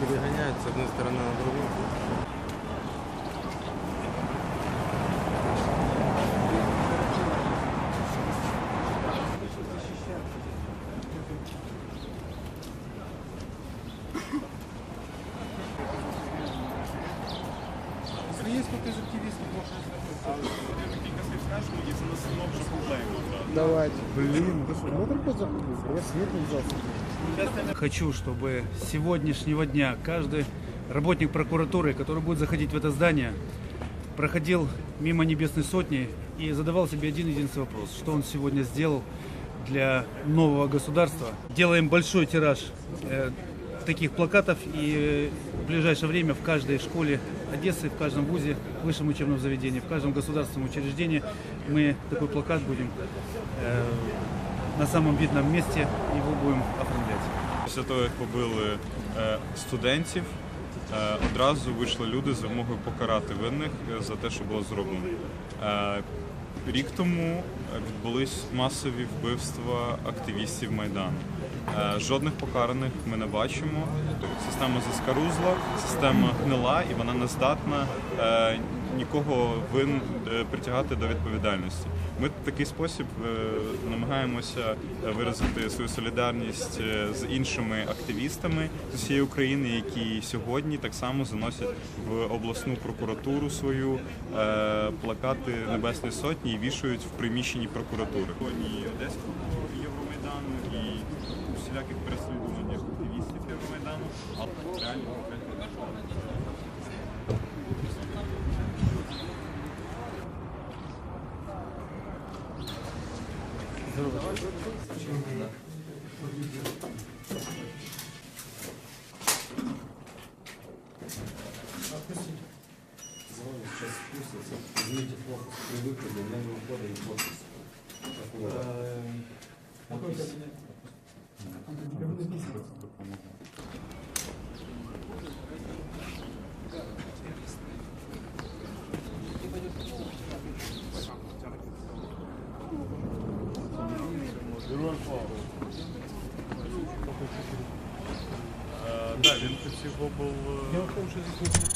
перегоняют с одной стороны на другую. Якщо є хтось з активістів, може Давайте. Блин? Я свет не взялся. Хочу, чтобы с сегодняшнего дня каждый работник прокуратуры, который будет заходить в это здание, проходил мимо Небесной Сотни и задавал себе один единственный вопрос. Что он сегодня сделал для нового государства. Делаем большой тираж э, таких плакатов и в ближайшее время в каждой школе Одессы, в каждом вузе, высшем учебном заведении, в каждом государственном учреждении мы такой плакат будем э, на самом видном месте его будем оформлять. Після того, як побили е, студентів, е, одразу вийшли люди з вимогою покарати винних за те, що було зроблено. Е, Рік тому е, відбулись масові вбивства активістів Майдану. Е, Жодних покараних ми не бачимо. Система заскарузла, система гнила і вона не здатна е, нікого вин е, притягати до відповідальності. Ми в такий спосіб е, намагаємося виразити свою солідарність е, з іншими активістами з усієї України, які сьогодні так само заносять в обласну прокуратуру свою плакати Небесної Сотні і вішають в приміщенні прокуратури. І Одеського Євромайдану, і всіляких переслідуваннях активістів Євромайдану, а реально сейчас спустится, измените фокус, привыкли, на него ухода и фокус. Какой кабинет? Э, да, Винка всего был... Э, Дело в том, что здесь...